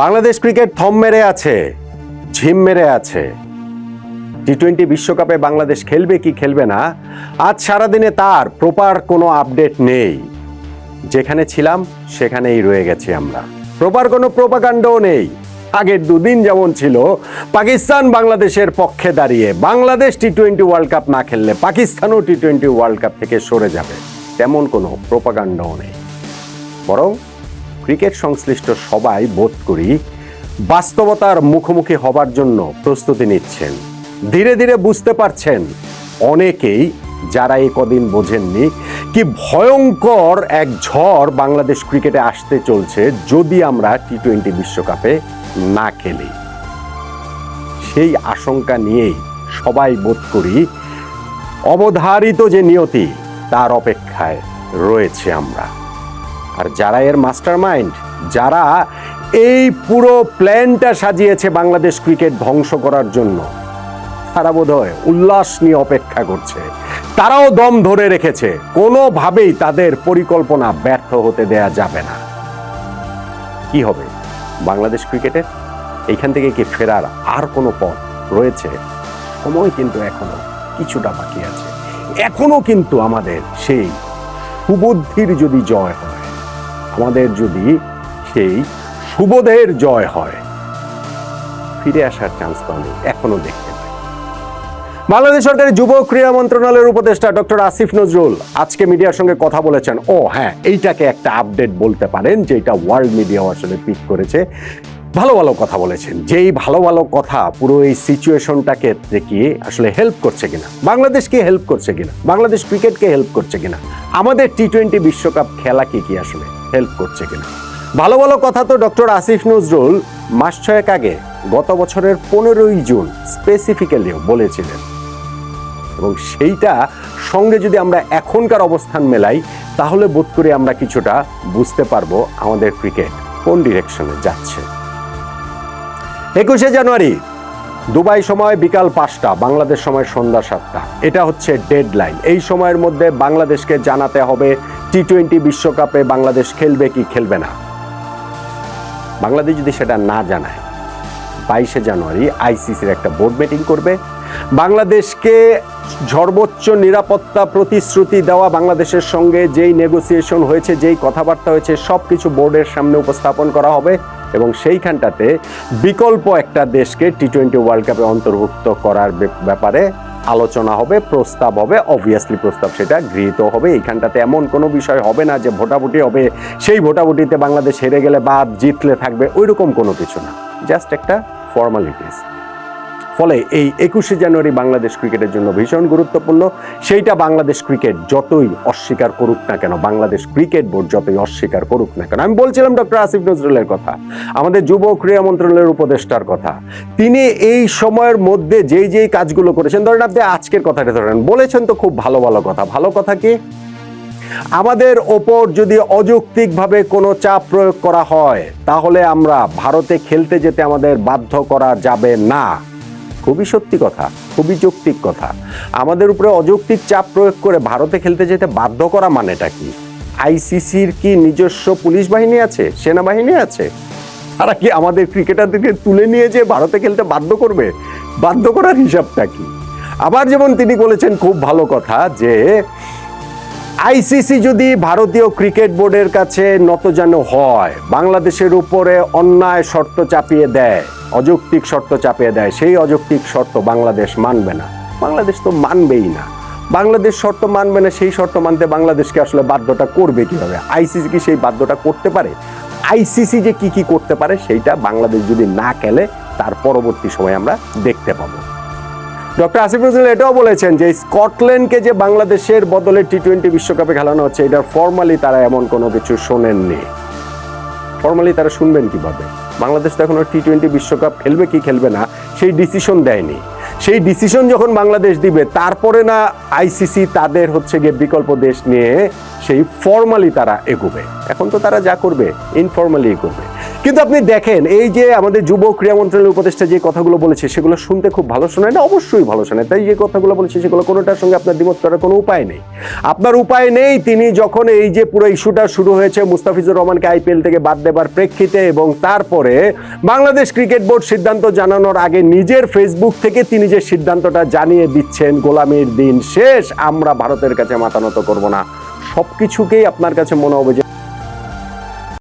Bangladesh cricket থম মেরে আছে, ঝিম মেরে আছে। টি টোয়েন্টি বিশ্বকাপে বাংলাদেশ খেলবে কি খেলবে না, আজ সারাদিনে তার প্রপার কোনো আপডেট নেই। যেখানে ছিলাম, সেখানেই রয়ে গেছি আমরা। প্রপার কোনো প্রোপাকাণ্ডও নেই। আগের দুদিন যেমন ছিল, পাকিস্তান বাংলাদেশের পক্ষে দাঁড়িয়ে Bangladesh T twenty world cup না খেললে পাকিস্তানও টি টোয়েন্টি ওয়ার্ল্ড কাপ থেকে সরে যাবে। তেমন কোনো প্রোপাকাণ্ডও নেই। বরং ক্রিকেট সংশ্লিষ্ট সবাই বোধ করি, বাস্তবতার মুখোমুখি হবার জন্য প্রস্তুতি নিচ্ছেন। ধীরে ধীরে বুঝতে পারছেন অনেকেই যারা এই কদিন বোঝেননি কি ভয়ঙ্কর এক ঝড় বাংলাদেশ ক্রিকেটে আসতে চলছে যদি আমরা টি টোয়েন্টি বিশ্বকাপে না খেলি। সেই আশঙ্কা নিয়েই সবাই বোধ করি। অবধারিত যে নিয়তি, তার অপেক্ষায় রয়েছে আমরা। আর যারা এর মাস্টার মাইন্ড যারা এই পুরো প্ল্যানটা সাজিয়েছে বাংলাদেশ ক্রিকেট ধ্বংস করার জন্য, তারা বোধহয় উল্লাস নিয়ে অপেক্ষা করছে। তারাও দম ধরে রেখেছে, কোনোভাবেই তাদের পরিকল্পনা ব্যর্থ হতে দেয়া যাবে না। কি হবে বাংলাদেশ ক্রিকেটের এইখান থেকে কি ফেরার আর কোনো পথ রয়েছে? সময় কিন্তু এখনও কিছুটা বাকি আছে। এখনও কিন্তু আমাদের সেই সুবুদ্ধির যদি জয় হয় আমাদের যদি সেই সুবোধের জয় হয়, ফিরে আসার চান্স আমি এখনও দেখতে বাংলাদেশ সরকারের যুব ক্রীড়া মন্ত্রণালয়ের উপদেষ্টা ডক্টর আসিফ নজরুল আজকে মিডিয়ার সঙ্গে কথা বলেছেন। ও হ্যাঁ এইটাকে একটা আপডেট বলতে পারেন, যেটা ওয়ার্ল্ড মিডিয়াও আসলে পিক করেছে। ভালো ভালো কথা বলেছেন। যেই ভালো ভালো কথা পুরো এই সিচুয়েশনটাকে দেখিয়ে আসলে হেল্প করছে কিনা, বাংলাদেশকে হেল্প করছে কিনা, বাংলাদেশ ক্রিকেটকে হেল্প করছে কিনা, আমাদের টি টোয়েন্টি বিশ্বকাপ খেলাকে কি আসলে? হেল্প করছে কিনা। ভালো ভালো কথা তো ডক্টর আসিফ নজরুল মাস ছয়েক আগে গত বছরের পনেরোই জুন স্পেসিফিক্যালিও বলেছিলেন। এবং সেইটা সঙ্গে যদি আমরা এখনকার অবস্থান মেলাই, তাহলে বোধ করি আমরা কিছুটা বুঝতে পারব আমাদের ক্রিকেট কোন ডিরেকশনে যাচ্ছে। একুশে জানুয়ারি, দুবাই সময় বিকাল পাঁচটা, বাংলাদেশ সময় সন্ধ্যা সাতটা। এটা হচ্ছে ডেডলাইন এই সময়ের মধ্যে বাংলাদেশকে জানাতে হবে টি টোয়েন্টি বিশ্বকাপে বাংলাদেশ খেলবে কি খেলবে না? বাংলাদেশ যদি সেটা না জানায়, বাইশে জানুয়ারি আইসিসির একটা বোর্ড মিটিং করবে। বাংলাদেশকে সর্বোচ্চ নিরাপত্তা প্রতিশ্রুতি দেওয়া বাংলাদেশের সঙ্গে যেই নেগোসিয়েশন হয়েছে, যেই কথাবার্তা হয়েছে সব কিছু বোর্ডের সামনে উপস্থাপন করা হবে এবং সেইখানটাতে বিকল্প একটা দেশকে টি টোয়েন্টি ওয়ার্ল্ড কাপে অন্তর্ভুক্ত করার ব্যাপারে আলোচনা হবে, প্রস্তাব হবে অবভিয়াসলি প্রস্তাব সেটা গৃহীত হবে। এইখানটাতে এমন কোনো বিষয় হবে না যে ভোটাভুটি হবে, সেই ভোটাভুটিতে বাংলাদেশ হেরে গেলে বাদ, জিতলে থাকবে, ওইরকম কোনো কিছু না। জাস্ট একটা ফর্মালিটিস ফলে এই একুশে জানুয়ারি বাংলাদেশ ক্রিকেটের জন্য ভীষণ গুরুত্বপূর্ণ। সেইটা বাংলাদেশ ক্রিকেট যতই অস্বীকার করুক না কেন, বাংলাদেশ ক্রিকেট বোর্ড যতই অস্বীকার করুক না কেন। আমি বলছিলাম ডক্টর আসিফ নজরুলের কথা, আমাদের যুব ক্রীড়া মন্ত্রণালয়ের উপদেষ্টার কথা। তিনি এই সময়ের মধ্যে যেই যেই কাজগুলো করেছেন, ধরেন আপনি আজকের কথাটা ধরেন, বলেছেন তো খুব ভালো ভালো কথা। ভালো কথা কি? আমাদের ওপর যদি অযৌক্তিকভাবে কোনো চাপ প্রয়োগ করা হয়, তাহলে আমরা ভারতে খেলতে যেতে আমাদের বাধ্য করা যাবে না। খুবই সত্যি কথা, খুবই যৌক্তিক কথা। আমাদের উপরে অযৌক্তিক চাপ প্রয়োগ করে ভারতে খেলতে যেতে বাধ্য করা মানেটা কি? আইসিসির কি নিজস্ব পুলিশ বাহিনী আছে? সেনাবাহিনী আছে? তারা কি আমাদের ক্রিকেটারদেরকে তুলে নিয়ে যে ভারতে খেলতে বাধ্য করবে? বাধ্য করার হিসাবটা কি? আবার যেমন তিনি বলেছেন, খুব ভালো কথা যে আইসিসি যদি ভারতীয় ক্রিকেট বোর্ডের কাছে নতজানু হয়, বাংলাদেশের উপরে অন্যায় শর্ত চাপিয়ে দেয়, অযৌক্তিক শর্ত চাপিয়ে দেয়, সেই অযৌক্তিক শর্ত বাংলাদেশ মানবে না। বাংলাদেশ তো মানবেই না। বাংলাদেশ শর্ত মানবে না, সেই শর্ত মানতে বাংলাদেশকে আসলে বাধ্যটা করবে কীভাবে? আইসিসি কি সেই বাধ্যটা করতে পারে? আইসিসি যে কি কি করতে পারে, সেইটা বাংলাদেশ যদি না খেলে, তার পরবর্তী সময় আমরা দেখতে পাবো। ডক্টর আসিফ নজরুল এটাও বলেছেন যে স্কটল্যান্ডকে যে বাংলাদেশের বদলে টি টোয়েন্টি বিশ্বকাপে খেলানো হচ্ছে এটা ফর্মালি তারা এমন কোনো কিছু শোনেননি। ফর্মালি তারা শুনবেন কীভাবে? বাংলাদেশ তো এখনও টি টোয়েন্টি বিশ্বকাপ খেলবে কি খেলবে না, সেই ডিসিশন দেয়নি। সেই ডিসিশন যখন বাংলাদেশ দিবে, তারপরে না আইসিসি তাদের হচ্ছে গিয়ে বিকল্প দেশ নিয়ে সেই ফর্মালি তারা এগোবে। এখন তো তারা যা করবে ইনফর্মালি করবে কিন্তু আপনি দেখেন, এই যে আমাদের যুব ক্রীড়া মন্ত্রণালয়ের উপদেষ্টা যে কথাগুলো বলেছে, সেগুলো শুনতে খুব ভালো শোনায় না? অবশ্যই ভালো শোনায়। তাই যে কথাগুলো বলেছে, সেগুলো কোনোটার সঙ্গে আপনার দ্বিমত করার কোনো উপায় নেই। আপনার উপায় নেই, তিনি যখন এই যে পুরো ইস্যুটা শুরু হয়েছে, মুস্তাফিজুর রহমানকে আইপিএল থেকে বাদ দেবার প্রেক্ষিতে এবং তারপরে বাংলাদেশ ক্রিকেট বোর্ড সিদ্ধান্ত জানানোর আগে নিজের ফেসবুক থেকে তিনি যে সিদ্ধান্তটা জানিয়ে দিচ্ছেন, গোলামির দিন শেষ, আমরা ভারতের কাছে মাতানত করব না। সবকিছুকেই আপনার কাছে মনে হবে যে